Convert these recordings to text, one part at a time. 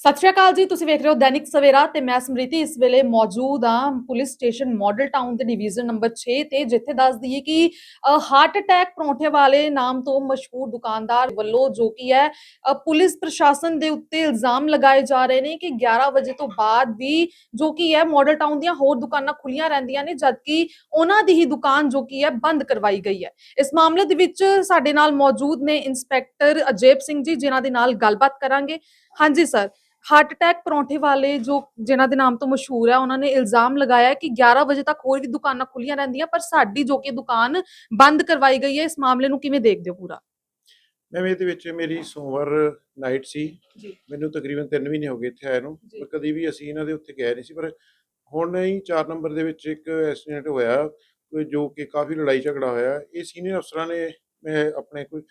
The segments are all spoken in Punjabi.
ਸਤਿ ਸ਼੍ਰੀ ਅਕਾਲ ਜੀ, ਤੁਸੀਂ ਵੇਖ ਰਹੇ ਹੋ ਦੈਨਿਕ ਸਵੇਰਾ ਤੇ ਮੈਂ ਸਮ੍ਰਿਤੀ ਇਸ ਵੇਲੇ ਮੌਜੂਦ ਹਾਂ ਪੁਲਿਸ ਸਟੇਸ਼ਨ ਮਾਡਲ ਟਾਊਨ ਦੇ ਡਿਵੀਜ਼ਨ ਨੰਬਰ 6 ਤੇ, ਜਿੱਥੇ ਦੱਸ ਦਈਏ ਕਿ ਹਾਰਟ ਅਟੈਕ ਪਰੌਂਠੇ ਵਾਲੇ ਨਾਮ ਤੋਂ ਮਸ਼ਹੂਰ ਦੁਕਾਨਦਾਰ ਵੱਲੋਂ ਜੋ ਕਿ ਹੈ ਪੁਲਿਸ ਪ੍ਰਸ਼ਾਸਨ ਦੇ ਉੱਤੇ ਇਲਜ਼ਾਮ ਲਗਾਏ ਜਾ ਰਹੇ ਨੇ ਕਿ 11 ਵਜੇ ਤੋਂ ਬਾਅਦ ਵੀ ਜੋ ਕਿ ਹੈ, ਮਾਡਲ ਟਾਊਨ ਦੀਆਂ ਹੋਰ ਦੁਕਾਨਾਂ ਖੁੱਲੀਆਂ ਰਹਿੰਦੀਆਂ ਨੇ, ਜਦਕਿ ਉਹਨਾਂ ਦੀ ਹੀ ਦੁਕਾਨ ਜੋ ਕਿ ਹੈ, ਬੰਦ ਕਰਵਾਈ ਗਈ ਹੈ। ਇਸ ਮਾਮਲੇ ਦੇ ਵਿੱਚ ਸਾਡੇ ਨਾਲ ਮੌਜੂਦ ਨੇ ਇੰਸਪੈਕਟਰ ਅਜੇਬ ਸਿੰਘ ਜੀ, ਜਿਨ੍ਹਾਂ ਦੇ ਨਾਲ ਗੱਲਬਾਤ ਕਰਾਂਗੇ। ਹਾਂਜੀ, ਸਰ। ਹਾਰਟ ਅਟੈਕ ਪਰੌਂਠੇ ਵਾਲੇ ਜੋ ਜਿਨ੍ਹਾਂ ਦੇ ਨਾਮ ਤੋਂ ਮਸ਼ਹੂਰ ਹੈ ਉਹਨਾਂ ਨੇ ਇਲਜ਼ਾਮ ਲਗਾਇਆ ਕਿ 11 ਵਜੇ ਤੱਕ ਹੋਰ ਵੀ ਦੁਕਾਨਾਂ ਖੁੱਲੀਆਂ ਰਹਿੰਦੀਆਂ ਪਰ ਸਾਡੀ ਜੋ ਕਿ ਦੁਕਾਨ ਬੰਦ ਕਰਵਾਈ ਗਈ ਹੈ ਇਸ ਮਾਮਲੇ ਨੂੰ ਕਿਵੇਂ ਦੇਖਦੇ ਹੋ ਪੂਰਾ? ਮੈਮ ਇਹਦੇ ਵਿੱਚ ਮੇਰੀ ਸੋਮਵਾਰ ਨਾਈਟ ਸੀ। ਮੈਨੂੰ ਤਕਰੀਬਨ 3 ਮਹੀਨੇ ਹੋ ਗਏ ਇੱਥੇ ਆਏ ਨੂੰ। ਪਰ ਕਦੀ ਵੀ ਅਸੀਂ ਇਹਨਾਂ ਦੇ ਉੱਤੇ ਗਏ ਨਹੀਂ ਸੀ ਪਰ ਹੁਣ ਹੀ 4 ਨੰਬਰ ਦੇ ਵਿੱਚ ਇੱਕ ਐਕਸੀਡੈਂਟ ਹੋਇਆ ਜੋ ਕਿ ਕਾਫੀ ਲੜਾਈ ਝਗੜਾ ਹੋਇਆ ਇਹ ਸੀਨੀਅਰ ਅਫਸਰਾਂ ਨੇ ਆਪਣੇ ਕੋਈ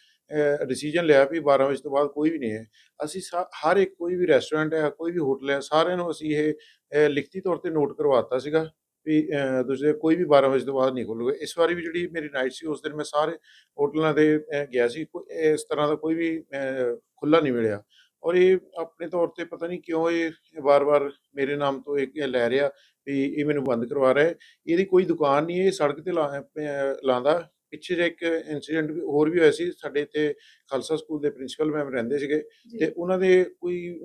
ਡਿਸੀਜਨ ਲਿਆ ਵੀ 12 ਵਜੇ ਤੋਂ ਬਾਅਦ ਕੋਈ ਵੀ ਨਹੀਂ ਹੈ। ਅਸੀਂ ਸਾ- ਹਰ ਇੱਕ ਕੋਈ ਵੀ ਰੈਸਟੋਰੈਂਟ ਹੈ ਕੋਈ ਵੀ ਹੋਟਲ ਹੈ ਸਾਰਿਆਂ ਨੂੰ ਅਸੀਂ ਇਹ ਲਿਖਤੀ ਤੌਰ ਤੇ ਨੋਟ ਕਰਵਾਤਾ ਸੀਗਾ ਵੀ ਅਹ, ਕੋਈ ਵੀ 12 ਵਜੇ ਤੋਂ ਬਾਅਦ ਨਹੀਂ ਖੋਲੂਗਾ। ਇਸ ਵਾਰੀ ਵੀ ਜਿਹੜੀ ਮੇਰੀ ਨਾਈਟ ਸੀ ਉਸ ਦਿਨ ਮੈਂ ਸਾਰੇ ਹੋਟਲਾਂ 'ਤੇ ਗਿਆ ਸੀ। ਕੋਈ ਇਸ ਤਰ੍ਹਾਂ ਦਾ ਕੋਈ ਵੀ ਖੁੱਲਾ ਨਹੀਂ ਮਿਲਿਆ। ਔਰ ਇਹ ਆਪਣੇ ਤੌਰ ਤੇ ਪਤਾ ਨਹੀਂ ਕਿਉਂ ਇਹ ਵਾਰ-ਵਾਰ ਮੇਰੇ ਨਾਮ ਤੋਂ ਇੱਕ ਇਹ ਲੈ ਰਿਹਾ ਵੀ ਇਹ ਮੈਨੂੰ ਬੰਦ ਕਰਵਾ ਰਿਹਾ ਹੈ। ਇਹਦੀ ਕੋਈ ਦੁਕਾਨ ਨਹੀਂ ਹੈ, ਇਹ ਸੜਕ ਤੇ ਲਾ- ਲਾਉਂਦਾ ਪਿੱਛੇ ਜੇ ਇੱਕ ਇਨਸੀਡੈਂਟ ਹੋਰ ਵੀ ਹੋਇਆ ਸੀ ਸਾਡੇ ਇੱਥੇ ਖਾਲਸਾ ਸਕੂਲ ਦੇ ਪ੍ਰਿੰਸੀਪਲ ਮੈਮ ਰਹਿੰਦੇ ਸੀਗੇ ਤੇ ਉਹਨਾਂ ਦੇ ਕੋਈ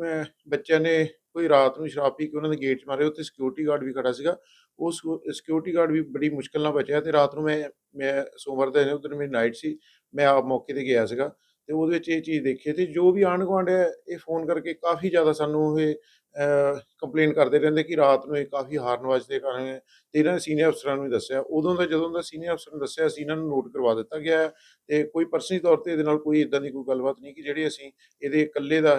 ਬੱਚਿਆਂ ਨੇ ਕੋਈ ਰਾਤ ਨੂੰ ਸ਼ਰਾਬ ਪੀ ਕੇ ਉਹਨਾਂ ਦੇ ਗੇਟ 'ਚ ਮਾਰੇ ਉੱਥੇ ਸਿਕਿਉਰਿਟੀ ਗਾਰਡ ਵੀ ਖੜਾ ਸੀਗਾ। ਉਹ ਸਿਕਿਉਰਿਟੀ ਗਾਰਡ ਵੀ ਬੜੀ ਮੁਸ਼ਕਲ ਨਾਲ ਬਚਿਆ ਤੇ ਰਾਤ ਨੂੰ ਮੈਂ ਮੈਂ ਸੋਮਵਾਰ ਦਾ ਉਦੋਂ ਮੇਰੀ ਨਾਈਟ ਸੀ ਮੈਂ ਆਪ ਮੌਕੇ ਤੇ ਗਿਆ ਸੀਗਾ ਤੇ ਉਹਦੇ ਵਿੱਚ ਇਹ ਚੀਜ਼ ਦੇਖੀ ਤੇ ਜੋ ਵੀ ਆਂਢ ਗੁਆਂਢ ਹੈ ਇਹ ਫੋਨ ਕਰਕੇ ਕਾਫੀ ਜ਼ਿਆਦਾ ਸਾਨੂੰ ਇਹ ਕੰਪਲੇਨ ਕਰਦੇ ਰਹਿੰਦੇ ਕਿ ਰਾਤ ਨੂੰ ਇਹ ਕਾਫੀ ਹਾਰਨ ਵੱਜਦੇ ਕਾਰਨ ਤੇ ਇਹਨਾਂ ਨੇ ਸੀਨੀਅਰ ਅਫਸਰਾਂ ਨੂੰ ਵੀ ਦੱਸਿਆ। ਉਦੋਂ ਦਾ ਜਦੋਂ ਦਾ ਸੀਨੀਅਰ ਅਫਸਰ ਨੂੰ ਦੱਸਿਆ ਸੀ ਇਹਨਾਂ ਨੂੰ ਨੋਟ ਕਰਵਾ ਦਿੱਤਾ ਗਿਆ ਹੈ ਤੇ ਕੋਈ ਪਰਸਨਲੀ ਤੌਰ ਤੇ ਇਹਦੇ ਨਾਲ ਕੋਈ ਇਦਾਂ ਦੀ ਕੋਈ ਗੱਲਬਾਤ ਨਹੀਂ ਕਿ ਜਿਹੜੇ ਅਸੀਂ ਇਹਦੇ ਇਕੱਲੇ ਦਾ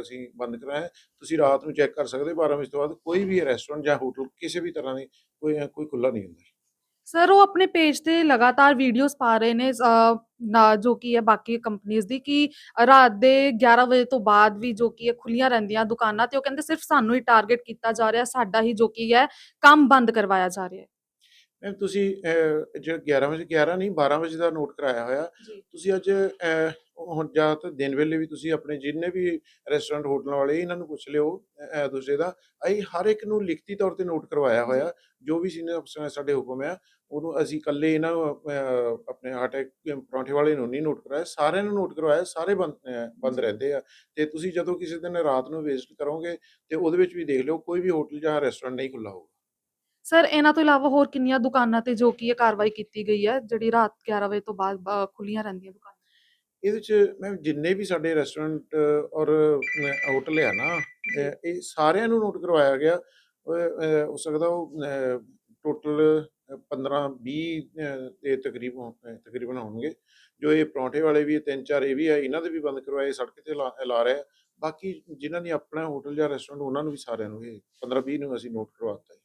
ਅਸੀਂ ਬੰਦ ਕਰਾਇਆ। ਤੁਸੀਂ ਰਾਤ ਨੂੰ ਚੈੱਕ ਕਰ ਸਕਦੇ 12 ਵਜੇ ਤੋਂ ਬਾਅਦ ਕੋਈ ਵੀ ਰੈਸਟੋਰੈਂਟ ਜਾਂ ਹੋਟਲ ਕਿਸੇ ਵੀ ਤਰ੍ਹਾਂ ਦੀ ਕੋਈ ਕੋਈ ਖੁੱਲਾ ਨਹੀਂ ਹੁੰਦਾ। ਸਰ ਉਹ ਆਪਣੇ ਪੇਜ ਤੇ ਲਗਾਤਾਰ ਵੀਡੀਓਜ਼ ਪਾ ਰਹੇ ਨੇ ਅ, ਨਾ ਜੋ ਕਿ ਹੈ ਬਾਕੀ ਕੰਪਨੀਆਂ ਦੀ ਕਿ ਰਾਤ ਦੇ 11 ਵਜੇ ਤੋਂ ਬਾਅਦ ਵੀ ਜੋ ਕਿ ਹੈ ਖੁੱਲੀਆਂ ਰਹਿੰਦੀਆਂ ਦੁਕਾਨਾਂ ਤੇ ਉਹ ਕਹਿੰਦੇ ਸਿਰਫ ਸਾਨੂੰ ਹੀ ਟਾਰਗੇਟ ਕੀਤਾ ਜਾ ਰਿਹਾ ਸਾਡਾ ਹੀ ਜੋ ਕਿ ਹੈ ਕੰਮ ਬੰਦ ਕਰਵਾਇਆ ਜਾ ਰਿਹਾ ਹੈ। ਮੈਮ ਤੁਸੀਂ ਜਿਹੜਾ 11 ਵਜੇ 11 ਨਹੀਂ 12 ਵਜੇ ਦਾ ਨੋਟ ਕਰਾਇਆ ਹੋਇਆ। ਜੀ। ਤੁਸੀਂ ਅੱਜ ਹੁਣ ਜਾਂ ਤਾਂ ਦਿਨ ਵੇਲੇ ਵੀ ਤੁਸੀਂ ਆਪਣੇ ਜਿੰਨੇ ਵੀ ਰੈਸਟੋਰੈਂਟ ਹੋਟਲਾਂ ਵਾਲੇ ਇਹਨਾਂ ਨੂੰ ਪੁੱਛ ਲਿਓ ਦੂਸਰੇ ਦਾ। ਅਸੀਂ ਹਰ ਇੱਕ ਨੂੰ ਲਿਖਤੀ ਤੌਰ ਤੇ ਨੋਟ ਕਰਵਾਇਆ ਹੋਇਆ। ਜੋ। ਵੀ ਸੀਨੀਅਰ ਅਫਸਰਾਂ ਸਾਡੇ ਹੁਕਮ ਆ ਉਹਨੂੰ ਅਸੀਂ ਇਕੱਲੇ ਇਹਨਾਂ ਨੂੰ ਆਪਣੇ ਅਟੈਕ ਪਰੌਂਠੇ ਵਾਲੇ ਨੂੰ ਨਹੀਂ ਨੋਟ ਕਰਵਾਇਆ। ਸਾਰਿਆਂ ਨੂੰ ਨੋਟ ਕਰਵਾਇਆ ਸਾਰੇ ਬੰਦ ਬੰਦ ਰਹਿੰਦੇ ਆ। ਤੇ ਤੁਸੀਂ ਜਦੋਂ ਕਿਸੇ ਦਿਨ ਰਾਤ ਨੂੰ ਵਿਜ਼ਿਟ ਕਰੋਗੇ ਤੇ ਉਹਦੇ ਵਿੱਚ ਵੀ ਦੇਖ ਲਿਓ ਕੋਈ ਵੀ ਹੋਟਲ ਜਾਂ ਰੈਸਟੋਰੈਂਟ ਨਹੀਂ ਖੁੱਲਾ ਹੋਊਗਾ। ਸਰ ਇਹਨਾਂ ਤੋਂ ਇਲਾਵਾ ਹੋਰ ਕਿੰਨੀਆਂ ਦੁਕਾਨਾਂ ਤੇ ਜੋ ਕੀ ਹੈ ਕਾਰਵਾਈ ਕੀਤੀ ਗਈ ਹੈ ਜਿਹੜੀ ਰਾਤ 11 ਵਜੇ ਤੋਂ ਬਾਅਦ ਅ, ਖੁੱਲੀਆਂ ਰਹਿੰਦੀਆਂ ਦੁਕਾਨਾਂ? ਇਹਦੇ ਚ ਮੈਮ ਜਿੰਨੇ ਵੀ ਸਾਡੇ ਰੈਸਟੋਰੈਂਟ ਔਰ ਹੋਟਲ ਆ ਨਾ ਅਹ ਇਹ ਸਾਰਿਆਂ ਨੂੰ ਨੋਟ ਕਰਵਾਇਆ ਗਿਆ। ਉਹ, ਅਹ, ਹੋ ਸਕਦਾ ਉਹ ਟੋਟਲ 15 20 ਦੇ ਤਕਰੀਬ ਅਹ, ਤਕਰੀਬਨ ਹੋਣਗੇ। ਜੋ ਇਹ ਪਰੌਂਠੇ ਵਾਲੇ ਵੀ ਇਹ ਤਿੰਨ ਚਾਰ ਇਹ ਵੀ ਆ ਇਹਨਾਂ ਦੇ ਵੀ ਬੰਦ ਕਰਵਾਏ ਸੜਕ ਤੇ ਲਾ ਲਾ ਰਹੇ ਆ। ਬਾਕੀ ਜਿਨ੍ਹਾਂ ਦੀ ਆਪਣਾ ਹੋਟਲ ਜਾਂ ਰੈਸਟੋਰੈਂਟ ਉਹਨਾਂ ਨੂੰ ਵੀ ਸਾਰਿਆਂ ਨੂੰ ਇਹ 15 20 ਨੂੰ ਅਸੀਂ ਨੋਟ ਕਰਵਾਤਾ ਹੈ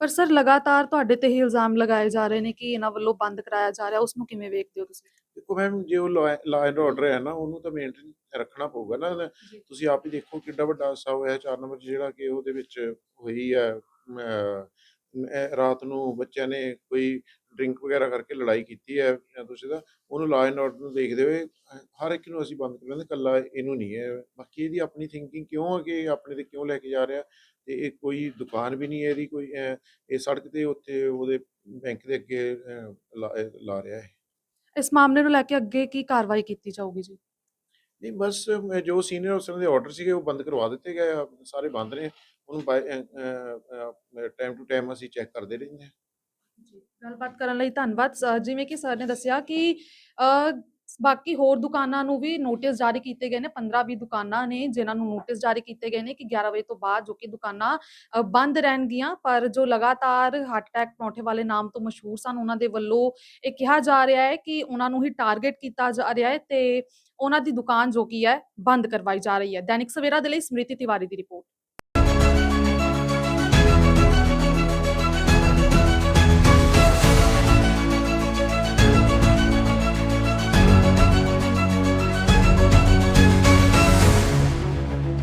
ਪਰ ਸਰ ਲਗਾਤਾਰ ਤੁਹਾਡੇ ਤੇ ਹੀ ਇਲਜ਼ਾਮ ਲਗਾਏ ਜਾ ਰਹੇ ਨੇ ਕਿ ਇਹਨਾਂ ਵੱਲੋਂ ਬੰਦ ਕਰਾਇਆ ਜਾ ਰਿਹਾ ਉਸ ਨੂੰ ਕਿਵੇਂ ਵੇਖਦੇ ਹੋ ਤੁਸੀਂ ਦੇਖੋ ਮੈਮ ਜੇ ਉਹ ਲਾ ਐਂਡ ਆਰਡਰ ਹੈ ਨਾ ਉਹਨੂੰ ਤਾਂ ਮੇਨਟੇਨ ਰੱਖਣਾ ਪਊਗਾ ਨਾ। ਤੁਸੀਂ ਆਪ ਹੀ ਦੇਖੋ ਕਿੱਡਾ ਵੱਡਾ ਹਾਦਸਾ ਹੋਇਆ 4 ਨੰਬਰ ਜਿਹੜਾ ਕਿ ਉਹਦੇ ਵਿੱਚ ਹੋਈ ਹੈ ਰਾਤ ਨੂੰ ਬੱਚਿਆਂ ਨੇ ਕੋਈ ਡਰਿੰਕ ਵਗੈਰਾ ਕਰਕੇ ਲੜਾਈ ਕੀਤੀ ਹੈ ਜਾਂ ਤੁਸੀਂ ਦਾ ਉਹਨੂੰ ਲਾ ਐਂਡ ਆਰਡਰ ਨੂੰ ਦੇਖਦੇ ਹੋਏ ਹਰ ਇੱਕ ਨੂੰ ਅਸੀਂ ਬੰਦ ਕਰ ਲੈਂਦੇ ਕੱਲਾ ਇਹਨੂੰ ਨਹੀਂ ਹੈ। ਬਾਕੀ ਇਹਦੀ ਆਪਣੀ ਥਿੰਕਿੰਗ ਕਿਉਂ ਹੈ ਕਿ ਆਪਣੇ ਤੇ ਕਿਉਂ ਲੈ ਕੇ ਜਾ ਰਿਹਾ? ਤੇ ਇਹ ਕੋਈ ਦੁਕਾਨ ਵੀ ਨਹੀਂ ਹੈ ਇਹਦੀ ਕੋਈ ਇਹ ਸੜਕ ਤੇ ਉੱਥੇ ਉਹਦੇ ਬੈਂਕ ਦੇ ਅੱਗੇ ਲਾ ਰਿਹਾ ਹੈ ਇਸ ਮਾਮਲੇ ਨੂੰ ਲੈ ਕੇ ਅੱਗੇ ਕੀ ਕਾਰਵਾਈ ਕੀਤੀ ਜਾਊਗੀ ਜੀ? ਨਹੀਂ ਬਸ ਜੋ ਸੀਨੀਅਰ ਅਫਸਰਾਂ ਦੇ ਆਰਡਰ ਸੀਗੇ ਉਹ ਬੰਦ ਕਰਵਾ ਦਿੱਤੇ ਗਏ ਸਾਰੇ ਬੰਦ ਨੇ। ਉਹਨੂੰ ਟਾਈਮ ਟੂ ਟਾਈਮ ਅਸੀਂ ਚੈੱਕ ਕਰਦੇ ਰਹਿੰਦੇ ਹਾਂ। ਗੱਲਬਾਤ ਕਰਨ ਲਈ ਧੰਨਵਾਦ। ਸ- ਜਿਵੇਂ ਕਿ ਸਰ ਨੇ ਦੱਸਿਆ ਕਿ ਅ, ਬਾਕੀ ਹੋਰ ਦੁਕਾਨਾਂ ਨੂੰ ਵੀ ਨੋਟਿਸ ਜਾਰੀ ਕੀਤੇ ਗਏ ਨੇ 15-20 ਦੁਕਾਨਾਂ ਨੇ ਜਿਨ੍ਹਾਂ ਨੂੰ ਨੋਟਿਸ ਜਾਰੀ ਕੀਤੇ ਗਏ ਨੇ ਕਿ 11 ਵਜੇ ਤੋਂ ਬਾਅਦ ਜੋ ਕਿ ਦੁਕਾਨਾਂ ਅ, ਬੰਦ ਰਹਿਣਗੀਆਂ ਪਰ ਜੋ ਲਗਾਤਾਰ ਹਾਰਟ ਅਟੈਕ ਪਰੌਂਠੇ ਵਾਲੇ ਨਾਮ ਤੋਂ ਮਸ਼ਹੂਰ ਸਨ ਉਹਨਾਂ ਦੇ ਵੱਲੋਂ ਇਹ ਕਿਹਾ ਜਾ ਰਿਹਾ ਹੈ ਕਿ ਉਹਨਾਂ ਨੂੰ ਹੀ ਟਾਰਗੇਟ ਕੀਤਾ ਜਾ ਰਿਹਾ ਹੈ ਤੇ ਉਹਨਾਂ ਦੀ ਦੁਕਾਨ ਜੋ ਕੀ ਹੈ ਬੰਦ ਕਰਵਾਈ ਜਾ ਰਹੀ ਹੈ। ਦੈਨਿਕ ਸਵੇਰਾ ਦੇ ਲਈ ਸਮ੍ਰਿਤੀ ਤਿਵਾਰੀ ਦੀ ਰਿਪੋਰਟ